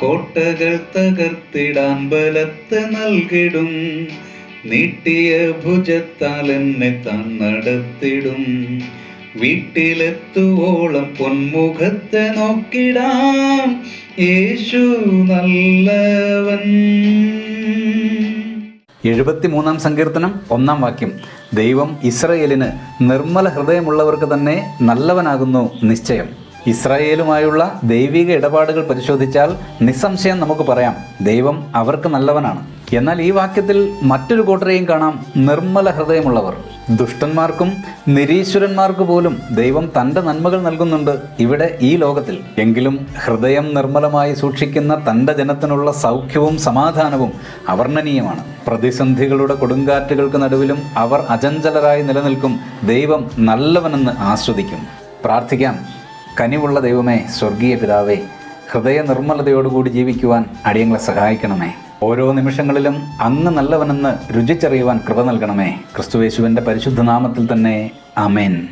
കോട്ടകൾ തകർത്തിടാൻ ബലത്ത് നൽകിടും. നീട്ടിയ ഭുജത്താൽ എന്നെ താൻ നടത്തിടും. വീട്ടിലെത്തുവോളം പൊന്മുഖത്തെ നോക്കിടാം. യേശു നല്ലവൻ. എഴുപത്തിമൂന്നാം സങ്കീർത്തനം ഒന്നാം വാക്യം. ദൈവം ഇസ്രയേലിന് നിർമ്മല ഹൃദയമുള്ളവർക്ക് തന്നെ നല്ലവനാകുന്നു നിശ്ചയം. ഇസ്രായേലുമായുള്ള ദൈവിക ഇടപാടുകൾ പരിശോധിച്ചാൽ നിസ്സംശയം നമുക്ക് പറയാം ദൈവം അവർക്ക് നല്ലവനാണ്. എന്നാൽ ഈ വാക്യത്തിൽ മറ്റൊരു കൂട്ടരെയും കാണാം നിർമ്മല ഹൃദയമുള്ളവർ. ദുഷ്ടന്മാർക്കും നിരീശ്വരന്മാർക്ക് പോലും ദൈവം തന്റെ നന്മകൾ നൽകുന്നുണ്ട് ഇവിടെ ഈ ലോകത്തിൽ. എങ്കിലും ഹൃദയം നിർമ്മലമായി സൂക്ഷിക്കുന്ന തന്റെ ജനത്തിനുള്ള സൗഖ്യവും സമാധാനവും അവർണനീയമാണ്. പ്രതിസന്ധികളുടെ കൊടുങ്കാറ്റുകൾക്ക് നടുവിലും അവർ അചഞ്ചലരായി നിലനിൽക്കും ദൈവം നല്ലവനെന്ന് ആസ്വദിക്കും. പ്രാർത്ഥിക്കാം. കനിവുള്ള ദൈവമേ സ്വർഗീയ പിതാവേ ഹൃദയ നിർമ്മലതയോടുകൂടി ജീവിക്കുവാൻ അടിയങ്ങളെ സഹായിക്കണമേ. ഓരോ നിമിഷങ്ങളിലും അങ്ങ് നല്ലവനെന്ന് രുചിച്ചറിയുവാൻ കൃപ നൽകണമേ. ക്രിസ്തുവേശുവിന്റെ പരിശുദ്ധ നാമത്തിൽ തന്നെ. ആമേൻ.